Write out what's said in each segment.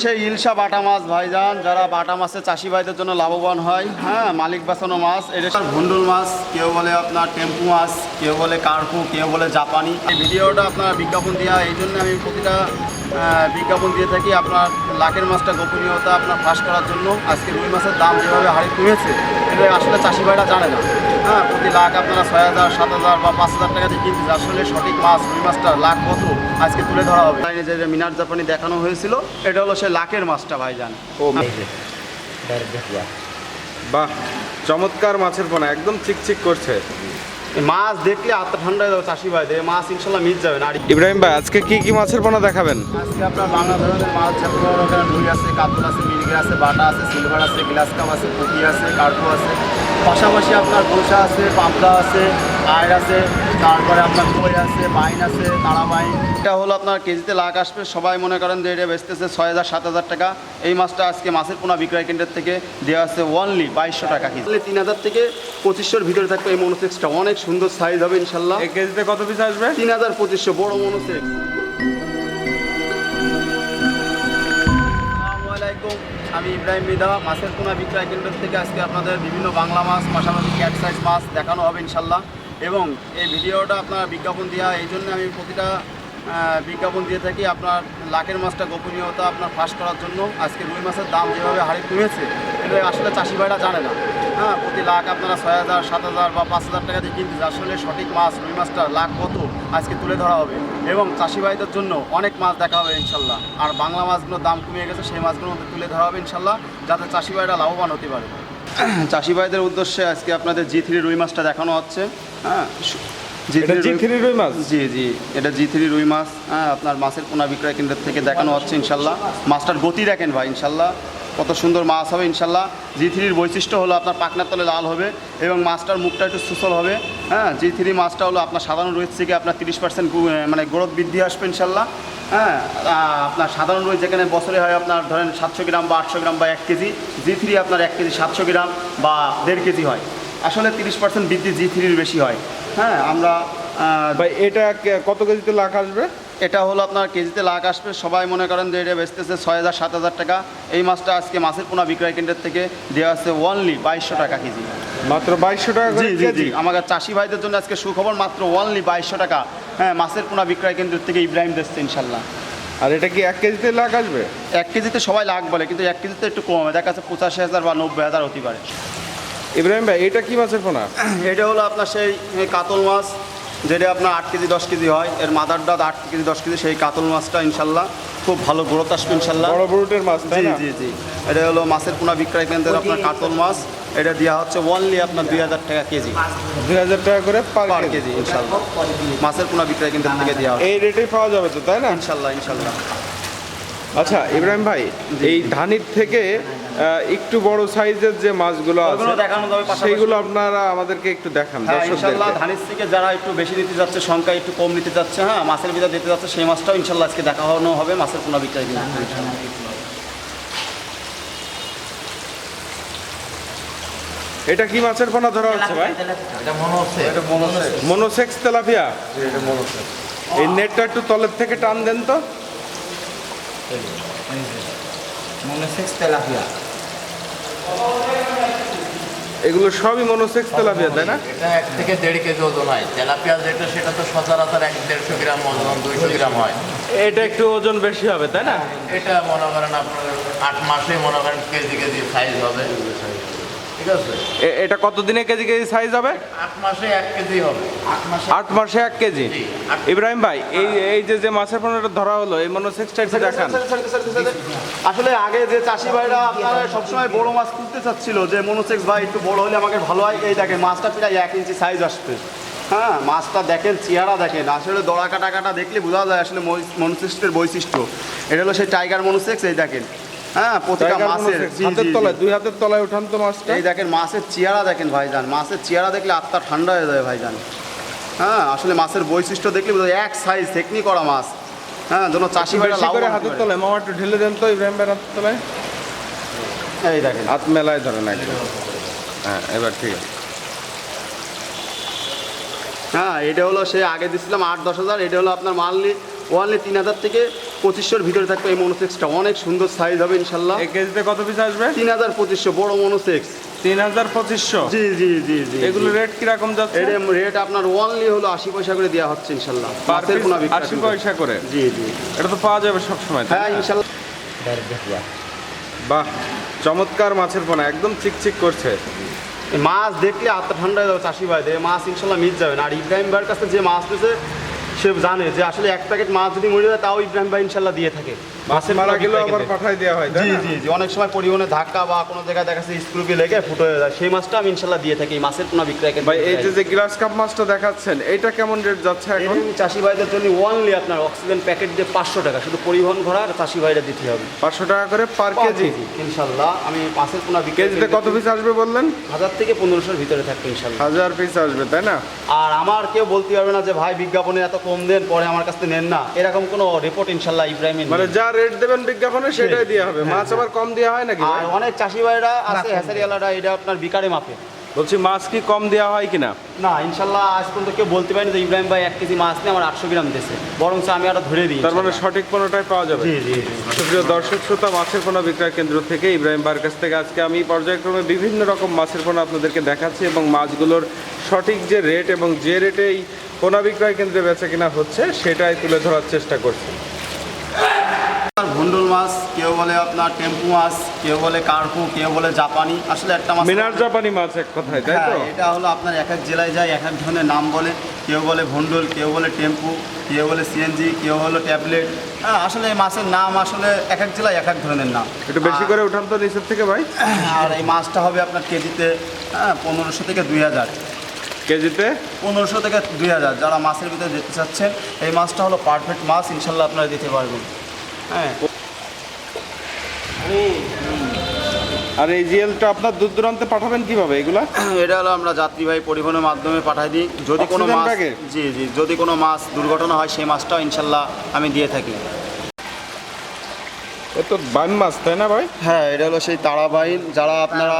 সেই ইলশা বাটা মাছ, ভাইজান, যারা বাটা মাছের চাষি ভাইদের জন্য লাভবান হয় হ্যাঁ মালিক বাঁচানো মাছ, এটা ভুন্ডুল মাছ, কেউ বলে আপনার টেম্পু মাছ, কেউ বলে কার্পু, কেউ বলে জাপানি। এই ভিডিওটা আপনার বিজ্ঞাপন দেওয়া এই জন্য আমি প্রতিটা বিজ্ঞাপন দিয়ে থাকি আপনার লাখের মাছটা গোপনীয়তা আপনার ফাঁস করার জন্য। আজকে রুই মাছের দাম যেভাবে হারে কমেছে, এটা আসলে চাষি ভাইরা জানে না। হ্যাঁ প্রতি লাখ আপনারা ছয় হাজার, সাত হাজার বা পাঁচ হাজার টাকা দিয়ে কিনতেছে আসলে সঠিক মাছ, রুই মাছটা লাখ কত আজকে তুলে ধরা হবে। লাইনে যে মিনার জাপানি দেখানো হয়েছিল, এটা হলো সে লাখের মাছটা, ভাইজান। ও বাহ, চমৎকার মাছের পোনা, একদম চিকচিক করছে। মাছ দেখলে আত্মা ঠান্ডা হয়ে যাবে চাষি ভাইদের মাছ ইনশাল্লাহ মিট যাবে না আর ইব্রাহিম ভাই আজকে কি কি মাছের পোনা দেখাবেন? আজকে আপনার বাংলা ধরনের মাছ যেমন রুই আছে কাতল আছে মিনিগের আছে বাটা আছে সিলভার আছে গ্লাস কাপ আছে পুঁটি আছে কার্পু আছে। পাশাপাশি আপনার গোসা আছে পাবদা আছে আয়ের আছে তারপরে আপনার কই আছে বাইন আছে তারা বাইন এটা হলো আপনার কেজিতে লাখ আসবে। সবাই মনে করেন যে এটা বেচতেছে ছয় হাজার সাত হাজার টাকা। এই মাছটা আজকে মাছের পোনা বিক্রয় কেন্দ্রের থেকে দেওয়া আছে ওনলি বাইশশো টাকা কেজি। তিন হাজার থেকে পঁচিশশোর ভিতরে থাকবে এই মনোসেক্সটা। অনেক সুন্দর সাইজ হবে ইনশাল্লাহ। কেজিতে কত পিস আসবে? তিন হাজার পঁচিশশো বড় মনোসেক্স। আমি ইব্রাহিম মৃধা। মাছের পোনা বিক্রয় কেন্দ্র থেকে আজকে আপনাদের বিভিন্ন বাংলা মাছ পাশাপাশি ক্যাট সাইজ মাছ দেখানো হবে ইনশাল্লাহ। এবং এই ভিডিওটা আপনার বিজ্ঞাপন দেওয়া এই জন্য আমি প্রতিটা বিজ্ঞাপন দিয়ে থাকি আপনার লাখের মাছটা গোপনীয়তা আপনার ফাঁস করার জন্য। আজকে রুই মাছের দাম যেভাবে হারে কমেছে, এটা আসলে চাষি ভাইরা জানে না। হ্যাঁ প্রতি লাখ আপনারা ছয় হাজার, সাত হাজার বা পাঁচ হাজার টাকা দিয়ে কিনতেছে আসলে সঠিক মাছ, রুই মাছটা লাখ কত, আজকে তুলে ধরা হবে। এবং চাষি ভাইদের জন্য অনেক মাছ দেখা হবে, ইনশাল্লাহ। আর বাংলা মাছগুলোর দাম কমিয়ে গেছে, সেই মাছগুলো তুলে ধরা হবে, ইনশাল্লাহ, যাতে চাষি ভাইরা লাভবান হতে পারে। চাষি ভাইদের উদ্দেশ্যে আজকে আপনাদের জি থ্রি রুই মাছটা দেখানো হচ্ছে। হ্যাঁ এটা জি থ্রি রুই মাছ? জি জি এটা জি থ্রি রুই মাছ। হ্যাঁ আপনার মাছের পোনা বিক্রয় কেন্দ্র থেকে দেখানো হচ্ছে ইনশাল্লাহ। মাছটার গতি দেখেন ভাই ইনশাল্লাহ। কত সুন্দর মাছ হবে ইনশাল্লাহ। জি থ্রির বৈশিষ্ট্য হলো আপনার পাকনার তলে লাল হবে এবং মাছটার মুখটা একটু সুসল হবে। হ্যাঁ জি থ্রি মাছটা হলো আপনার সাধারণ রুইর থেকে আপনার তিরিশ পার্সেন্ট মানে গ্রোথ বৃদ্ধি আসবে ইনশাল্লাহ। হ্যাঁ আপনার সাধারণ রুই যেখানে বছরে হয় আপনার ধরেন সাতশো গ্রাম বা আটশো গ্রাম বা এক কেজি জি থ্রি আপনার এক কেজি সাতশো গ্রাম বা দেড় কেজি হয়। আসলে তিরিশ পার্সেন্ট বৃদ্ধি জি থ্রির বেশি হয়। হ্যাঁ আমরা ভাই এটা কত কেজিতে লাখ আসবে? এটা হলো আপনার কেজিতে লাখ আসবে। সবাই মনে করেন যে এটা বেচতেছে ছয় হাজার সাত হাজার টাকা। এই মাছটা আজকে মাছের পোনা বিক্রয় কেন্দ্রের থেকে দেওয়া আছে ওনলি বাইশশো টাকা কেজি। মাত্র বাইশশো টাকা জি জি জি। আমাদের চাষি ভাইদের জন্য আজকে সুখবর মাত্র ওনলি বাইশশো টাকা। হ্যাঁ মাছের পোনা বিক্রয় কেন্দ্রের থেকে ইব্রাহিম দিচ্ছে ইনশাল্লাহ। আর এটা কি এক কেজিতে লাখ আসবে? এক কেজিতে সবাই লাখ বলে কিন্তু এক কেজিতে একটু কম দেখা যাচ্ছে পঁচাশি হাজার বা নব্বই হাজার হতে পারে। ইব্রাহিম ভাই এটা কি মাছের পোনা? এটা হলো আপনার সেই কাতল মাছ যেটা আপনার আট কেজি দশ কেজি হয়। এর মাদার ডাদ আট কেজি দশ কেজি সেই কাতল মাছটা ইনশাল্লাহ খুব ভালো গ্রোথ আসবে ইনশাল্লাহ। বড় বড়ুটের মাছ তাই জি না? জি জি। এটা হলো মাছের পোনা বিক্রয় কেন্দ্রের আপনার কাতল মাছ। এটা দেওয়া হচ্ছে ওনলি আপনার দুই হাজার টাকা কেজি। দুই হাজার টাকা করে পার কেজি। ইনশাল্লাহ। মাছের পোনা বিক্রয় কেন্দ্র থেকে দেওয়া হবে এই রেটেই পাওয়া যাবে তো তাই না? ইনশাল্লাহ ইনশাল্লাহ। আচ্ছা ইব্রাহিম ভাই এই ধানির থেকে একটু বড় সাইজের যে মাছগুলো আছে ওগুলো দেখানো যাবে পাশাপাশি। আপনারা আমাদেরকে একটু দেখান হ্যাঁ ইনশাল্লাহ ধানের থেকে যারা একটু বেশি দিতে যাচ্ছে সংখ্যা একটু কম নিতে যাচ্ছে হ্যাঁ মাছের ভিতরে দিতে যাচ্ছে সেই মাছটাও ইনশাল্লাহ আজকে দেখানো হবে মাছের পোনা বিক্রয় এটা কি মাছের পোনা ধরা হচ্ছে ভাই? এটা মনে মনে মনোসেক্স তেলাপিয়া? এই নেটটা একটু তলের থেকে টান দেন তো। মনে হচ্ছে তেলাপিয়া। এগুলো সবই মনোসেক্স তেলাপিয়া তাই না? এটা এক থেকে দেড় কেজি ওজন হয়। তেলাপিয়া যেটা সেটা তো সচরাচর এক দেড়শো গ্রাম ওজন দুইশো গ্রাম হয়। এটা একটু ওজন বেশি হবে তাই না? এটা মনে করেন আপনার আট মাসে মনে করেন কেজি কেজি সাইজ হবে। ঠিক আছে? এটা কত দিনে কেজি কেজি সাইজ হবে? আট মাসে এক কেজি হবে। আট মাসে এক কেজি? ইব্রাহিম ভাই এই এই যে যে মাছের পোনাটা ধরা হলো এই মনোসেক্সটা একটু দেখান। আসলে আগে যে চাষি ভাইরা আপনারা সবসময় বড় মাছ তুলতে চাচ্ছিল যে মনোসেক্স ভাই একটু বড় হলে আমাকে ভালো হয় এই দেখেন মাছটা প্রায় এক ইঞ্চি সাইজ আসবে হ্যাঁ মাছটা দেখেন চেহারা দেখেন। আসলে দড়া কাটা কাটা দেখলে বোঝা যায় আসলে মনোসেক্সের বৈশিষ্ট্য। এটা হলো সেই টাইগার মনোসেক্স এই দেখেন। হ্যাঁ প্রতিটা মাছের। হাতের। তলায় দুই হাতের তলায় উঠান তো মাছটা। এই দেখেন মাছের চেহারা দেখেন ভাইজান। মাছের চেহারা দেখলে আত্মা ঠান্ডা হয়ে যায় ভাইজান। হ্যাঁ আসলে মাছের বৈশিষ্ট্য দেখলে এক সাইজ টেকনি করা মাছ। হ্যাঁ যেন চাষি ভাইরা করে হাতের তলায় মামা একটু ঢেলে দেন তো ইব্রাহিম ভাই হাতের তলায়। এই দেখেন। হাত মেলায় ধরেন একদম। হ্যাঁ এবার ঠিক। আছে হ্যাঁ এটা হলো সে আগে দিছিলাম আট দশ হাজার এটা হলো আপনার মানলি ওয়ানলি তিন হাজার থেকে পঁচিশশোর ভিতরে থাকবে এই মনোসেক্সটা। অনেক সুন্দর সাইজ হবে ইনশাল্লাহ। কেজিতে কত পিস আসবে? তিন হাজার পঁচিশশো বড় মনোসেক্স। তিন হাজার পঁচিশশো? জি জি জি জি এগুলো রেট কীরকম যাচ্ছে? এর রেট আপনার ওনলি হলো আশি পয়সা করে দেওয়া হচ্ছে ইনশাল্লাহ। পোনা বিক্রি আশি পয়সা করে? জি জি। এটা তো পাওয়া যাবে সবসময় হ্যাঁ ইনশাল্লাহ। বাহ চমৎকার মাছের পোনা একদম চিকচিক করছে। মাছ দেখলে আত্মা ঠান্ডা হয়ে যাবে চাষি ভাইদের মাছ ইনশাল্লাহ মিট যাবে না। আর ইব্রাহিম ভাইয়ের কাছে যে মাছ পেয়েছে সে জানে যে আসলে এক প্যাকেট মাছ যদি মরে যায় তাও ইব্রাহিম ভাই ইনশাল্লাহ দিয়ে থাকে। মাছের মারা গেলেও আবার পাঠাই দেওয়া হয় জি? জি জি অনেক সময় পরিবহনে ধাক্কা বা কোনো জায়গায় দেখা যাচ্ছে স্ক্রুপি লেগে ফুটো হয়ে যায়। সেই মাছটা আমি ইনশাল্লাহ দিয়ে থাকি মাছের পোনা বিক্রয় ভাই এই যে যে গ্লাস কাপ মাছটা দেখাচ্ছেন এটা কেমন রেট যাচ্ছে এখন? চাষি ভাইদের জন্য ওয়ানলি আপনার অক্সিজেন প্যাকেট দিয়ে পাঁচশো টাকা শুধু পরিবহন ভরা আর চাষি ভাইরা দিতে হবে। পাঁচশো টাকা করে পার কেজি? ইনশাল্লাহ আমি মাছের পোনা বিক্রি কেজিতে কত পিস আসবে বললেন? হাজার থেকে পনেরোশোর ভিতরে থাকবে ইনশাল্লাহ হাজার পিস আসবে তাই না? আর আমার কেউ বলতে পারবে না যে ভাই বিজ্ঞাপনে এত কম দেন পরে আমার কাছ থেকে নেন না। এরকম কোনো রিপোর্ট ইনশাল্লাহ ইব্রাহিমের মানে যা রেট দেবেন বিজ্ঞাপনে সেটাই দেওয়া হবে। মাছ আবার কম দেওয়া হয় নাকি আর অনেক চাষি ভাইরা আছে হ্যাসারিওয়ালারা এটা আপনার বিকারে মাপে। বলছি মাছ কি কম দেওয়া হয় কিনা? না ইনশাল্লাহ আজ পর্যন্ত কেউ বলতে পারেনি যে ইব্রাহিম ভাই এক কেজি মাছ নিয়ে আমার আটশো গ্রাম দিয়েছে। বরং আমি আরও ধরে দিই তার মানে সঠিক পণ্যটাই পাওয়া যাবে। জি জি সুপ্রিয় দর্শক শ্রোতা মাছের পোনা বিক্রয় কেন্দ্র থেকে ইব্রাহিম বার কাছ থেকে আজকে আমি পর্যায়ক্রমে বিভিন্ন রকম মাছের পোনা আপনাদেরকে দেখাচ্ছি এবং মাছগুলোর সঠিক যে রেট এবং যে রেটে এই পোনা বিক্রয় কেন্দ্রে বেচা কিনা হচ্ছে সেটাই তুলে ধরার চেষ্টা করছি। ভন্ডল মাছ কেউ বলে আপনার টেম্পু মাছ কেউ বলে কার্পু কেউ বলে জাপানি আসলে একটা মাছ মিনার জাপানি মাছ এক কথায় তাই তো? হ্যাঁ, এটা হলো আপনার এক এক জেলায় যায় এক এক ধরনের নাম বলে। কেউ বলে ভন্ডল কেউ বলে টেম্পু কেউ বলে সিএনজি কেউ হলো ট্যাবলেট। হ্যাঁ আসলে এই মাছের নাম আসলে এক এক জেলায় এক এক ধরনের নাম। একটু বেশি করে উঠান তো নিচের থেকে ভাই। আর এই মাছটা হবে আপনার কেজিতে হ্যাঁ পনেরোশো থেকে দুই হাজার। কেজিতে? পনেরোশো থেকে দুই হাজার। যারা মাছের ভিতরে যেতে চাচ্ছেন এই মাছটা হলো পারফেক্ট মাছ ইনশাল্লাহ আপনারা দিতে পারবেন। হ্যাঁ। আর এই জিএলটা আপনার দূর দূরান্তে পাঠাবেন কীভাবে এগুলা? এটা হলো আমরা যাত্রীবাহী পরিবহনের মাধ্যমে পাঠাই দিই। যদি কোনো মাছ জি জি। যদি কোনো মাছ দুর্ঘটনা হয় সেই মাছটাও ইনশাল্লাহ আমি দিয়ে থাকি। এ তো বাইম মাছ তাই না ভাই? হ্যাঁ এটা হলো সেই তারাবাইন যারা আপনারা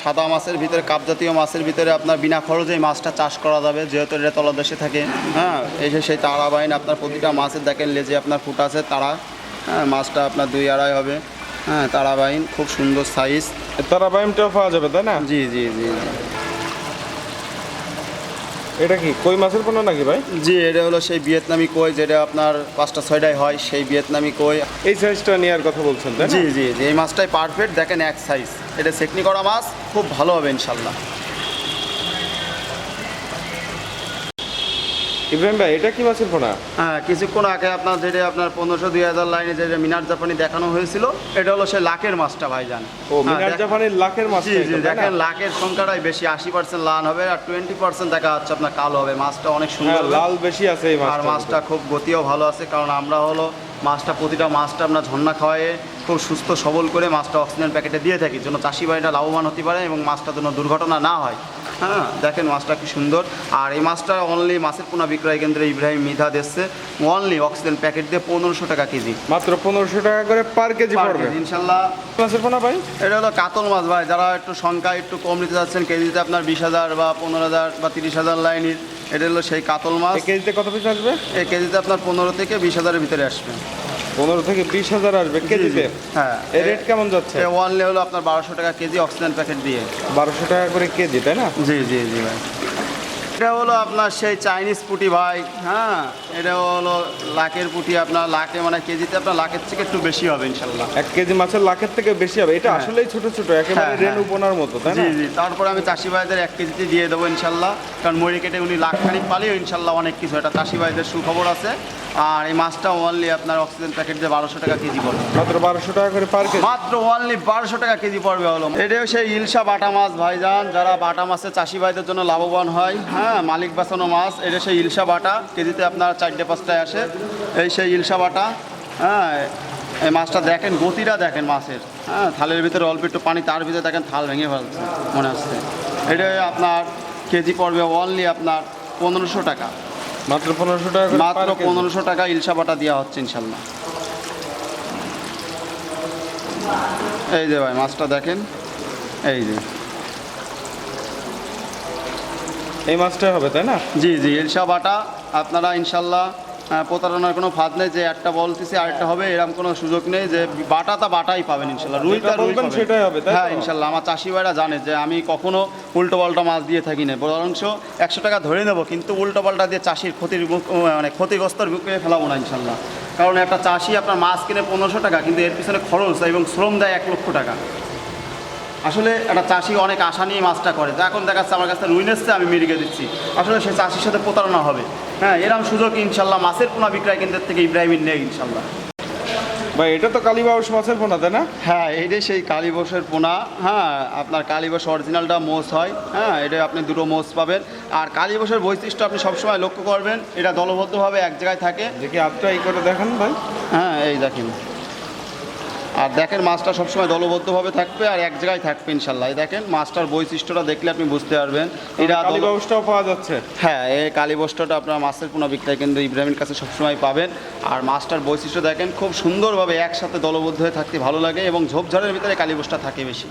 সাদা মাছের ভিতরে কাপ জাতীয় মাছের ভিতরে আপনার বিনা খরচে মাছটা চাষ করা যাবে যেহেতু এটা তলদেশে থাকে হ্যাঁ যে সেই তারাবাইন আপনার প্রতিটা মাছের দেখেন লেজে আপনার ফুট আছে তারা হ্যাঁ মাছটা আপনার দুই আড়াই হবে হ্যাঁ তারাবাইন খুব সুন্দর সাইজ তারা বাইমটাও পাওয়া যাবে তাই না? জি জি জি জি। এটা কি? কই মাছের পোনা নাকি ভাই? জি এটা হলো সেই ভিয়েতনামি কই যেটা আপনার পাঁচটা ছয়টায় হয় সেই ভিয়েতনামি কই। এই সাইজটা নেওয়ার কথা বলছেন তাই না? জি জি জি এই মাছটাই পারফেক্ট দেখেন এক সাইজ এটা সেকনি করা মাছ খুব ভালো হবে ইনশাল্লাহ। ইব্রাহিম ভাই এটা কি মাছের পোনা? হ্যাঁ কিছুক্ষণ আগে আপনার যেটা আপনার পনেরোশো দুই হাজার লাইনে যেটা মিনার জাপানি দেখানো হয়েছিল এটা হলো সে লাখের মাছটা ভাইজান। ও হ্যাঁ, মিনার জাপানের লাখের মাছ দেখেন লাখের সংখ্যাটাই বেশি আশি পার্সেন্ট লাল হবে আর টোয়েন্টি পার্সেন্ট দেখা যাচ্ছে আপনার কালো হবে। মাছটা অনেক সুন্দর হ্যাঁ লাল বেশি আছে এই আর মাছটা। খুব গতিও ভালো আছে কারণ আমরা হলো মাছটা প্রতিটা মাছটা আমরা ঝর্ণা খাওয়ায়ে খুব সুস্থ সবল করে মাছটা অক্সিজেন প্যাকেটে দিয়ে থাকি। যেন চাষি ভাইরা লাভবান হতে পারে এবং মাছটা যেন দুর্ঘটনা না হয়। হ্যাঁ দেখেন মাছটা কি সুন্দর। আর এই মাছটা অনলি মাছের পোনা বিক্রয় কেন্দ্রে ইব্রাহিম মিধা দিচ্ছে অনলি অক্সিজেন প্যাকেট দিয়ে পনেরোশো টাকা কেজি। মাত্র পনেরোশো টাকা করে পার কেজি পড়বে। ইনশাল্লাহ। মাছের পোনা ভাই? এটা হলো কাতল মাছ ভাই যারা একটু সংখ্যা একটু কম নিতে যাচ্ছেন কেজিতে আপনার বিশ হাজার বা পনেরো হাজার বা তিরিশ হাজার লাইনের এটা হলো সেই কাতল মাছ। কেজিতে কত পিস আসবে? এই কেজিতে আপনার পনেরো থেকে বিশ হাজারের ভিতরে আসবে। পনেরো থেকে বিশ হাজার আসবে কেজিতে? হ্যাঁ। রেট কেমন যাচ্ছে? ওয়ান হলো আপনার বারোশো টাকা কেজি অক্সিজেন প্যাকেট দিয়ে। বারোশো টাকা করে কেজি তাই না? জি জি জি ভাই। এটা হলো আপনার সেই চাইনিজ পুটি ভাই হ্যাঁ? এটা হলো লাখের পুটি আপনার লাখে মানে কেজিতে আপনার লাখের থেকে একটু বেশি হবে ইনশাল্লাহ। এক কেজি মাছের লাখের থেকে বেশি হবে। এটা হ্যাঁ। আসলেই ছোট ছোট একেবারে হ্যাঁ, হ্যাঁ। মতো তাই জি জি। তারপরে আমি চাষি ভাইদের এক কেজিতে দিয়ে দেবো ইনশাল্লাহ। কারণ মরি কেটে উনি লাখ খানিক পালিও ইনশাল্লাহ অনেক কিছু। এটা চাষি ভাইদের সুখবর আছে। আর এই মাছটা ওনলি আপনার অক্সিজেন প্যাকেট দিয়ে বারোশো টাকা কেজি পড়বে। মাত্র বারোশো টাকা করে পার কেজি? মাত্র অনলি বারোশো টাকা কেজি পড়বে হলো। এটাও সেই ইলশা বাটা মাছ ভাইজান। যারা বাটা মাছের চাষি ভাইদের জন্য লাভবান হয় হ্যাঁ? মালিক বাঁচানো মাছ এটা সেই ইলশা বাটা কেজিতে আপনার চারটে পাঁচটায় আসে। এই সেই ইলশা বাটা হ্যাঁ এই মাছটা দেখেন গতিটা দেখেন মাছের। হ্যাঁ থালের ভিতরে অল্প একটু পানি তার ভিতরে দেখেন থাল ভেঙে ফেলছে মনে হচ্ছে। এটা আপনার কেজি পড়বে অনলি আপনার পনেরোশো টাকা। মাত্র পনেরোশো টাকা মাত্র পনেরোশো টাকা ইলশা বাটা দেওয়া হচ্ছে ইনশাল্লাহ। এই যে ভাই মাছটা দেখেন। এই যে। এই মাছটা হবে তাই না? জি জি ইলশা বাটা। আপনারা ইনশাল্লাহ প্রতারণার কোনো ফাঁদ নেই যে একটা বলতেছি আরেকটা হবে এরকম কোনো সুযোগ নেই যে বাটা তা বাটাই পাবেন ইনশাল্লাহ রুই তা রুই। সেটাই হবে, তাই হ্যাঁ ইনশাল্লাহ আমার চাষি ভাইরা জানে যে আমি কখনো উল্টো পাল্টা মাছ দিয়ে থাকি না বরঞ্চ একশো টাকা ধরে নেব কিন্তু উল্টো পাল্টা দিয়ে চাষির ক্ষতির মানে ক্ষতিগ্রস্তর বুকে ফেলাবো না ইনশাল্লাহ। কারণ একটা চাষি আপনার মাছ কিনে পনেরোশো টাকা কিন্তু এর পিছনে খরচ এবং শ্রম দেয় এক লক্ষ টাকা। আসলে একটা চাষি অনেক আশা নিয়ে মাছটা করে। তো এখন দেখাচ্ছে আমার কাছে এসছে আমি মেরিকে দিচ্ছি। আসলে সে চাষির সাথে প্রতারণা হবে। হ্যাঁ এরকম সুযোগ ইনশাল্লাহ মাছের পোনা বিক্রয় কেন্দ্রের থেকে ইব্রাহিমের নেই ইনশাল্লাহ। ভাই এটা তো কালীবাউস মাছের পোনা তাই না? হ্যাঁ এইটাই সেই কালীবসের পোনা। হ্যাঁ আপনার কালীবস অরিজিনালটা মোষ হয়। হ্যাঁ এটা আপনি দুটো মোষ পাবেন। আর কালীবসের বৈশিষ্ট্য আপনি সবসময় লক্ষ্য করবেন এটা দলবদ্ধভাবে এক জায়গায় থাকে। দেখি আপটা এই করে দেখান ভাই। হ্যাঁ এই দেখেন। আর দেখেন মাছটা সবসময় দলবদ্ধভাবে থাকবে আর এক জায়গায় থাকবে ইনশাল্লাহ। এই দেখেন মাছটার বৈশিষ্ট্যটা দেখলে আপনি বুঝতে পারবেন। এটা কালীবস্টাও পাওয়া যাচ্ছে। হ্যাঁ এই কালীবস্ত্রটা আপনার মাছের পোনা বিক্রয় কেন্দ্র ইব্রাহিমের কাছে সবসময় পাবেন। আর মাছটার বৈশিষ্ট্য দেখেন খুব সুন্দরভাবে একসাথে দলবদ্ধ হয়ে থাকতে ভালো লাগে এবং ঝোপঝাড়ের ভিতরে কালীবস্টা থাকে বেশি।